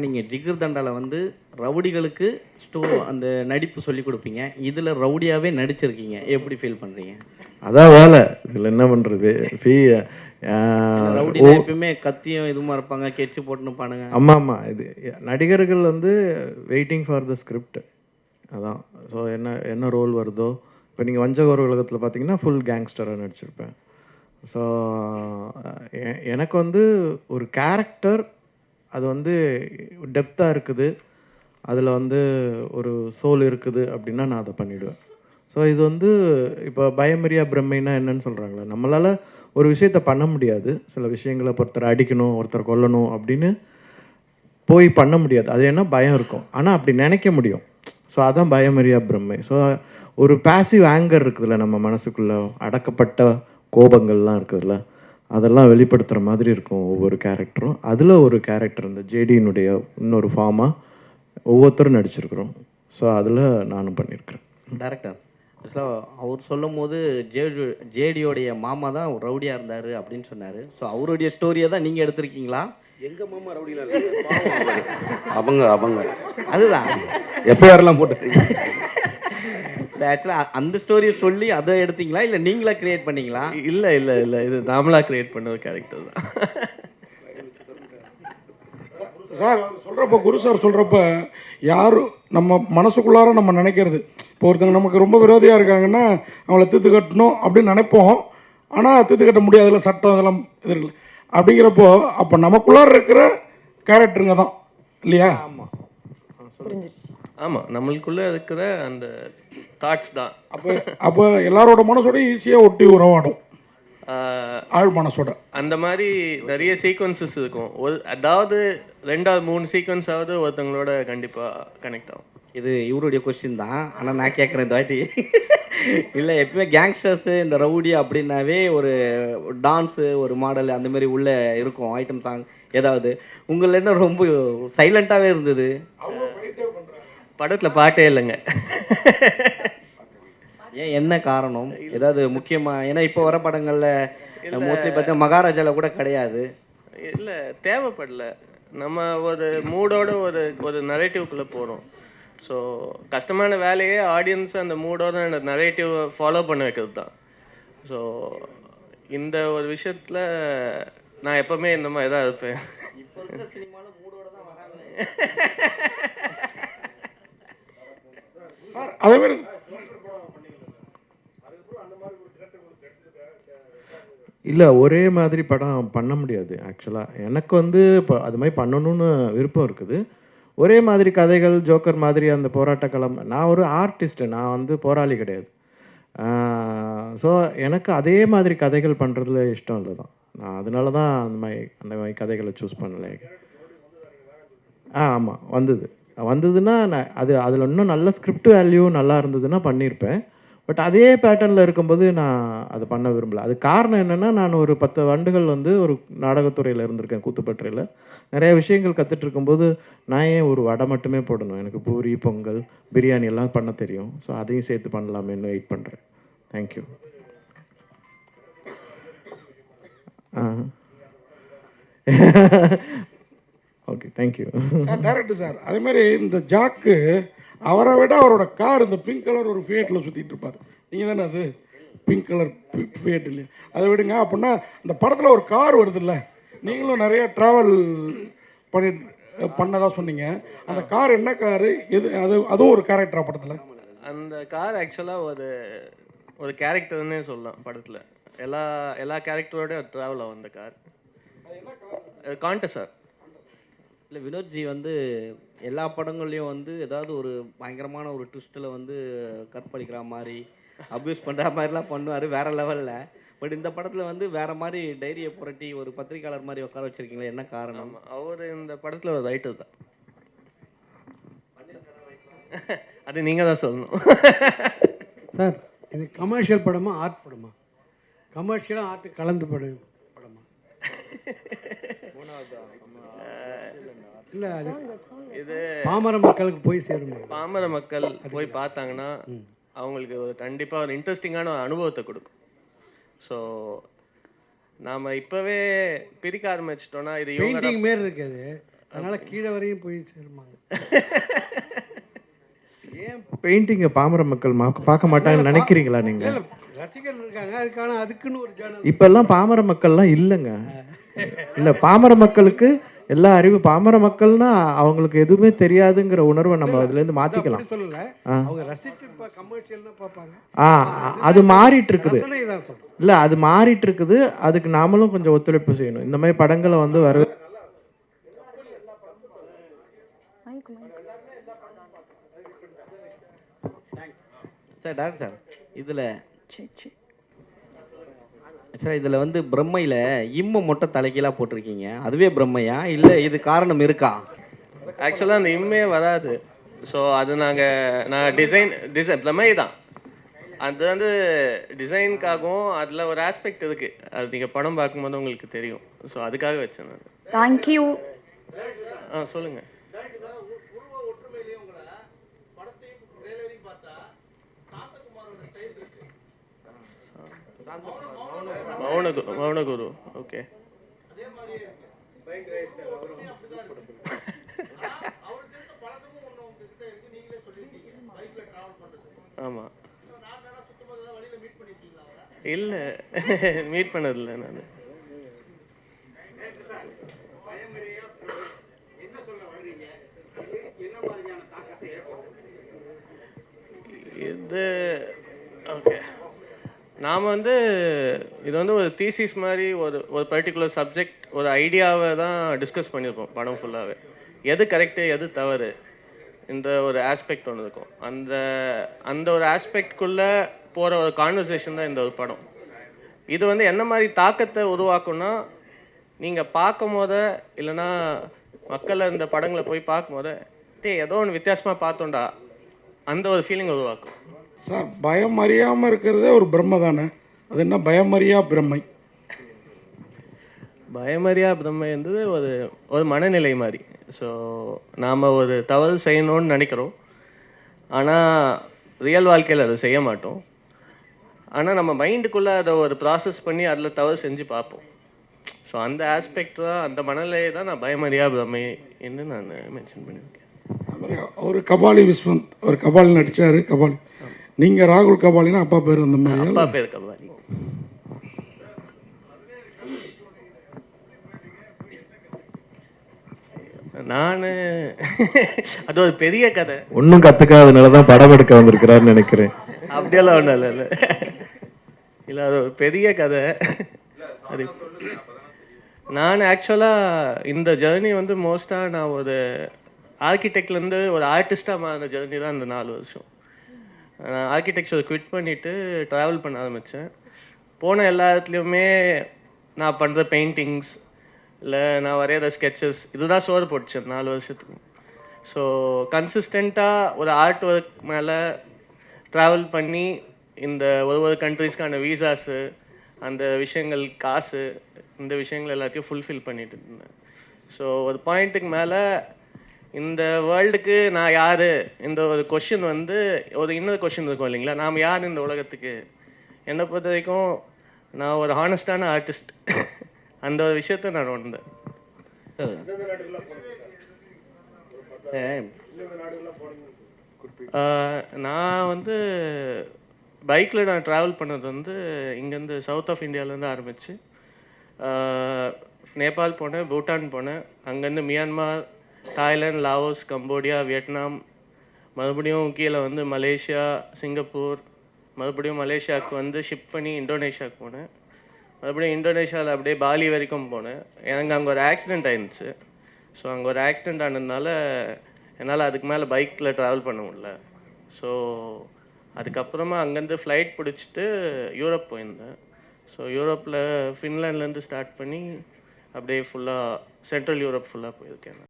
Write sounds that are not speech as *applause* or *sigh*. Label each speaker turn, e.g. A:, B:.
A: நீங்கள் ஜிகர் தண்டால வந்து ரவுடிகளுக்கு ஸ்டோ அந்த நடிப்பு சொல்லி கொடுப்பீங்க. இதில் ரவுடியாகவே நடிச்சிருக்கீங்க. எப்படி ஃபீல் பண்ணுறீங்க
B: அதான் வேலை. இதில் என்ன பண்ணுறது ஃபீ
A: ரவுடினா எப்பயுமே கத்தியும் இதுமா இருப்பாங்க கெச்சு போட்டுன்னு பானுங்க
B: ஆமாம் ஆமாம் இது நடிகர்கள் வந்து வெயிட்டிங் ஃபார் த ஸ்கிரிப்ட் அதான். ஸோ என்ன என்ன ரோல் வருதோ. இப்போ நீங்கள் வஞ்சகோர உலகத்தில் பார்த்தீங்கன்னா ஃபுல் கேங்ஸ்டராக நடிச்சிருப்பேன். ஸோ எனக்கு வந்து ஒரு கேரக்டர் அது வந்து டெப்த்தாக இருக்குது. அதில் வந்து ஒரு சோல் இருக்குது அப்படின்னா நான் அதை பண்ணிவிடுவேன் ஸோ இது வந்து இப்போ பயமரியா பிரம்மைனா என்னன்னு சொல்கிறாங்களே நம்மளால் ஒரு விஷயத்த பண்ண முடியாது. சில விஷயங்களை ஒருத்தர் அடிக்கணும் ஒருத்தர் கொல்லணும் அப்படின்னு போய் பண்ண முடியாது. அது என்ன பயம் இருக்கும். ஆனால் அப்படி நினைக்க முடியும். ஸோ அதான் பயமரியா பிரம்மை. ஸோ ஒரு பாசிவ் ஆங்கர் இருக்குதுல்ல நம்ம மனசுக்குள்ளே அடக்கப்பட்ட கோபங்கள்லாம் இருக்குதுல்ல அதெல்லாம் வெளிப்படுத்துகிற மாதிரி இருக்கும் ஒவ்வொரு கேரக்டரும் அதில் ஒரு கேரக்டர் இந்த ஜேடியினுடைய இன்னொரு ஃபார்மாக ஒவ்வொருத்தரும் நடிச்சிருக்கிறோம். ஸோ அதில் நானும் பண்ணியிருக்கிறேன்
A: டேரக்டர் ஆக்சுவலாக அவர் சொல்லும் போது ஜேடி ஜேடியோடைய மாமா தான் ரவுடியாக இருந்தார் அப்படின்னு சொன்னார். ஸோ அவருடைய ஸ்டோரியை தான் நீங்கள் எடுத்திருக்கீங்களா?
C: எங்க மாமா ரவுடியில *laughs* அவங்க அவங்க.
A: அதுதான்.
C: எஃப்ஐஆர்லாம் போட்டு
A: ஆக்சுவலாக அந்த ஸ்டோரியை சொல்லி அதை எடுத்தீங்களா? இல்லை நீங்களா கிரியேட் பண்ணீங்களா?
D: இல்லை இல்லை இல்லை. இது நாமளா கிரியேட் பண்ண ஒரு கேரக்டர் தான்.
E: சார் சொல்கிறப்ப குரு சார் சொல்கிறப்ப யாரும் நம்ம மனசுக்குள்ளார நம்ம நினைக்கிறது. இப்போ ஒருத்தங்க நமக்கு ரொம்ப விரோதியாக இருக்காங்கன்னா அவங்கள தீர்த்து கட்டணும் அப்படின்னு நினைப்போம். ஆனால் தீர்த்து கட்ட முடியாதுல சட்டம் இதெல்லாம் இது இருக்குல்ல அப்படிங்கிறப்போ அப்போ நமக்குள்ளார இருக்கிற கேரக்டருங்க தான். இல்லையா?
D: ஆமாம் நம்மளுக்குள்ள இருக்கிற அந்த தாட்ஸ் தான்.
E: அப்போ அப்போ எல்லாரோட மனசோட ஈஸியாக ஒட்டி உறவாடும். ஆழ் மனசோட.
D: அந்த மாதிரி நிறைய சீக்வன்சஸ் இருக்கும். ஒரு அதாவது ரெண்டாவது மூணு சீக்வன்ஸாவது ஒருத்தங்களோட கண்டிப்பாக கனெக்ட் ஆகும்.
A: இது இவருடைய கொஸ்டின் தான். ஆனால் நான் கேட்குறேன் இந்த வாட்டி. இல்லை எப்பவுமே கேங்ஸ்டர்ஸு இந்த ரவுடி அப்படின்னாவே ஒரு டான்ஸு ஒரு மாடல் அந்த மாதிரி உள்ள இருக்கும். ஐட்டம் சாங் ஏதாவது. உங்களில் என்ன ரொம்ப சைலண்ட்டாகவே இருந்தது.
D: படத்தில் பாட்டே இல்லைங்க.
A: ஏன் என்ன காரணம்? ஏதாவது முக்கியமாக ஏன்னா இப்போ வர படங்களில் மோஸ்ட்லி பார்த்தீங்கன்னா மகாராஜாவில் கூட கிடையாது.
D: இல்லை தேவைப்படல. நம்ம ஒரு மூடோட ஒரு ஒரு நரேட்டிவ்குள்ளே போகிறோம் ஸோ கஷ்டமான வேலையே ஆடியன்ஸ் அந்த மூடோட அந்த நரேட்டிவ் ஃபாலோ பண்ண வைக்கிறது தான் ஸோ இந்த ஒரு விஷயத்தில் நான் எப்போவுமே இந்த மாதிரி தான் இருப்பேன்.
E: அதே மாதிரி
B: இல்லை ஒரே மாதிரி படம் பண்ண முடியாது ஆக்சுவலாக எனக்கு வந்து இப்போ அது மாதிரி பண்ணணும்னு விருப்பம் இருக்குது. ஒரே மாதிரி கதைகள் ஜோக்கர் மாதிரி அந்த போராட்ட களம் நான் ஒரு ஆர்டிஸ்ட்டு நான் வந்து போராளி கிடையாது. ஸோ எனக்கு அதே மாதிரி கதைகள் பண்ணுறதுல இஷ்டம் இல்லை தான். நான் அதனால தான் அந்த மாதிரி அந்த மாதிரி கதைகளை சூஸ் பண்ணலை. ஆ ஆமாம் வந்தது. வந்ததுன்னா நான் அது அதில் இன்னும் நல்ல ஸ்கிரிப்ட் வேல்யூ நல்லா இருந்ததுன்னா பண்ணியிருப்பேன். பட் அதே பேட்டர்னில் இருக்கும்போது நான் அதை பண்ண விரும்பல. அது காரணம் என்னென்னா நான் ஒரு பத்து ஆண்டுகள் வந்து ஒரு நாடகத்துறையில் இருந்திருக்கேன் கூத்துப்பற்றையில் நிறைய விஷயங்கள் கற்றுட்டு இருக்கும்போது நான் ஏன் ஒரு வடை மட்டுமே போடணும்? எனக்கு பூரி பொங்கல் பிரியாணி எல்லாம் பண்ண தெரியும். ஸோ அதையும் சேர்த்து பண்ணலாமேன்னு வெயிட் பண்ணுறேன் thank you ah. Okay thank you
E: sir director sir அதே மாதிரி இந்த ஜாக்கு அவரை விட அவரோட கார் இந்த பிங்க் கலர் ஒரு ஃபியேட்டில் சுற்றிட்டு இருப்பார். நீங்கள் தானே அது? பிங்க் கலர் ஃபியேட் இல்லையா? அதை விடுங்க. அப்படின்னா இந்த படத்தில் ஒரு கார் வருதுல்ல? நீங்களும் நிறைய ட்ராவல் பண்ணி பண்ணதா சொன்னீங்க. அந்த கார் என்ன காரு எது அது அதுவும் ஒரு கேரக்டரா படத்தில்?
D: அந்த கார் ஆக்சுவலாக ஒரு ஒரு கேரக்டர்னே சொல்லலாம் படத்தில். எல்லா எல்லா கேரக்டரோட ட்ராவல் ஆகும் அந்த கார் கான்டெஸ்ட் சார்
A: இல்லை வினோத்ஜி வந்து எல்லா படங்கள்லையும் வந்து ஏதாவது ஒரு பயங்கரமான ஒரு ட்விஸ்ட்டில் வந்து கற்பழிக்கிற மாதிரி அப்யூஸ் பண்ணுற மாதிரிலாம் பண்ணுவார் வேற லெவலில் பட் இந்த படத்தில் வந்து வேற மாதிரி டைரியை புரட்டி ஒரு பத்திரிக்கையாளர் மாதிரி உட்கார வச்சிருக்கீங்களே என்ன காரணம்?
D: அவர் இந்த படத்தில் ஒரு ரைட்டர் தான். *laughs* அது நீங்கள் தான் சொல்லணும்.
F: சார் இது கமர்ஷியல் படமா ஆர்ட் படமா? கமர்ஷியலாக ஆர்ட் கலந்து படம்? படமா *laughs* இல்லை அது
D: இது
F: பாமர மக்களுக்கு போய் சேருமா?
D: பாமர மக்கள் போய் பார்த்தாங்கன்னா அவங்களுக்கு ஒரு கண்டிப்பாக ஒரு இன்ட்ரெஸ்டிங்கான ஒரு அனுபவத்தை கொடுக்கும். ஸோ நாம் இப்போவே பிரிக்க ஆரம்பிச்சிட்டோன்னா இது
F: பெயிண்டிங் மாரி இருக்குது. அதனால் கீழே வரையும் போய் சேருமாங்க.
B: ஏன் பெயிண்டிங்கை பாமர மக்கள் பார்க்க மாட்டாங்கன்னு நினைக்கிறீங்களா நீங்கள்
F: ரசிகர்கள் இருக்காங்க. அதுக்கான அதுக்குன்னு ஒரு ஜேர்னல்
B: இப்பெல்லாம் பாமர மக்கள்லாம் இல்லைங்க. இல்லை பாமர மக்களுக்கு எல்லா அறிவு பாமர மக்கள்னா அவங்களுக்கு எதுவுமே தெரியாதுங்கிற உணர்வை நம்ம அதுலேருந்து மாற்றிக்கலாம் ஆ.
F: அவங்க ரசிச்சு இப்போ கமர்ஷியல்னா பார்ப்பாங்க.
B: ஆ அ- அது மாறிட்டு இருக்குது இல்லை அது மாறிட்டு இருக்குது அதுக்கு நாமளும் கொஞ்சம் ஒத்துழைப்பு செய்யணும். இந்த மாதிரி படங்களை வந்து வர
A: சார் டாக்டர் சார் இதில் சார் இதில் வந்து பிரம்மையில் இம்மை மொட்டை தலைகீழாக போட்டிருக்கீங்க. அதுவே பிரம்மையா? இல்லை இது காரணம் இருக்கா?
D: ஆக்சுவலாக அந்த இம்மே வராது. ஸோ அது நாங்கள் நான் டிசைன் டிசைன் பிரமை தான் அது வந்து டிசைனுக்காகவும் அதில் ஒரு ஆஸ்பெக்ட் இருக்குது அது நீங்கள் படம் பார்க்கும்போது உங்களுக்கு தெரியும். ஸோ அதுக்காக வச்சேன் நான்.
G: தேங்க்யூ
D: ஆ சொல்லுங்கள் மௌன மௌனகுரு. ஓகே. ஆமாம் இல்லை. மீட் பண்ணதில்ல நான். இது ஓகே நாம் வந்து இது வந்து ஒரு தீசிஸ் மாதிரி ஒரு ஒரு பர்டிகுலர் சப்ஜெக்ட் ஒரு ஐடியாவை தான் டிஸ்கஸ் பண்ணியிருப்போம் படம் ஃபுல்லாகவே எது கரெக்டு எது தவறு? இந்த ஒரு ஆஸ்பெக்ட் ஒன்று இருக்கும். அந்த அந்த ஒரு ஆஸ்பெக்ட்குள்ளே போகிற ஒரு கான்வர்சேஷன் தான் இந்த ஒரு படம். இது வந்து என்ன மாதிரி தாக்கத்தை உருவாக்கும்னா நீங்கள் பார்க்கும் போத இல்லைன்னா மக்களை இந்த படங்களை போய் பார்க்கும் போத டே ஏதோ ஒன்று வித்தியாசமாக பார்த்தோண்டா அந்த ஒரு ஃபீலிங் உருவாக்கும்.
E: சார் பயம் அறியாமல் இருக்கிறதே ஒரு பிரம்ம தானே? அது என்ன பயமறியா பிரம்மை?
D: பயமறியா பிரம்மை என்பது ஒரு ஒரு மனநிலை மாதிரி ஸோ நாம் ஒரு தவறு செய்யணும்னு நினைக்கிறோம். ஆனால் ரியல் வாழ்க்கையில் அதை செய்ய மாட்டோம். ஆனால் நம்ம மைண்டுக்குள்ளே அதை ஒரு ப்ராசஸ் பண்ணி அதில் தவறு செஞ்சு பார்ப்போம். ஸோ அந்த ஆஸ்பெக்ட் தான் அந்த மனநிலையை தான் நான் பயமறியா பிரம்மை என்று நான் மென்ஷன் பண்ணியிருக்கேன்.
E: அவர் கபாலி விஸ்வந்த் அவர் கபாலி நடிச்சாரு கபாலி. நீங்கள் ராகுல் கபாலினா அப்பா பேர் அந்த மாதிரி
D: அப்பா பேர் கபாலி. நான் அது ஒரு பெரிய கதை.
B: ஒன்றும் கற்றுக்காதனால தான் படம் எடுக்க வந்திருக்கிறாருன்னு நினைக்கிறேன்.
D: அப்படியெல்லாம் ஒன்றும் இல்லை இல்லை. இல்லை அது ஒரு பெரிய கதை. அது நான் ஆக்சுவலாக இந்த ஜேர்னி வந்து மோஸ்ட்டாக நான் ஒரு ஆர்கிடெக்ட்லேருந்து ஒரு ஆர்டிஸ்டாக மாறின ஜேர்னி தான் இந்த நாலு வருஷம். நான் ஆர்கிடெக்சர் குவிட் பண்ணிவிட்டு ட்ராவல் பண்ண ஆரம்பித்தேன் போன எல்லா இடத்துலையுமே நான் பண்ணுற பெயிண்டிங்ஸ் இல்லை நான் வரைகிற ஸ்கெச்சஸ் இதுதான் சோறு போட்டுச்சு நாலு வருஷத்துக்கு. ஸோ கன்சிஸ்டண்ட்டாக ஒரு ஆர்ட் ஒர்க் மேலே ட்ராவல் பண்ணி இந்த ஒரு ஒரு கண்ட்ரீஸ்க்கான வீசாஸு அந்த விஷயங்கள் காசு இந்த விஷயங்கள் எல்லாத்தையும் ஃபுல்ஃபில் பண்ணிட்டு இருந்தேன். ஸோ ஒரு பாயிண்ட்டுக்கு மேலே இந்த வேர்ல்டுக்கு நான் யார்? இந்த ஒரு கொஷின் வந்து ஒரு இன்னொரு கொஷின் இருக்கும் இல்லைங்களா? நாம் யார் இந்த உலகத்துக்கு? என்னை பொறுத்த வரைக்கும் நான் ஒரு ஹானஸ்டான ஆர்டிஸ்ட் அந்த ஒரு விஷயத்தை நான் உணர்ந்தேன். நான் வந்து பைக்கில் நான் ட்ராவல் பண்ணது வந்து இங்கேருந்து சவுத் ஆஃப் இந்தியாவிலேருந்து ஆரம்பித்து நேபாள் போனேன் பூட்டான் போனேன் அங்கேருந்து Myanmar Thailand Laos Cambodia Vietnam மறுபடியும் கீழே வந்து மலேசியா சிங்கப்பூர் மறுபடியும் மலேசியாவுக்கு வந்து ஷிப் பண்ணி இந்தோனேஷியாவுக்கு போனேன். மறுபடியும் இந்தோனேஷியாவில் அப்படியே பாலி வரைக்கும் போனேன். எனக்கு அங்கே ஒரு ஆக்சிடெண்ட் ஆயிருந்துச்சு. ஸோ அங்கே ஒரு ஆக்சிடெண்ட் ஆனதுனால என்னால் அதுக்கு மேலே பைக்கில் ட்ராவல் பண்ண முடில ஸோ அதுக்கப்புறமா அங்கேருந்து ஃப்ளைட் பிடிச்சிட்டு யூரோப் போயிருந்தேன். ஸோ யூரோப்பில் ஃபின்லாண்ட்லேருந்து ஸ்டார்ட் பண்ணி அப்படியே ஃபுல்லாக சென்ட்ரல் யூரோப் ஃபுல்லாக போயிருக்கேன்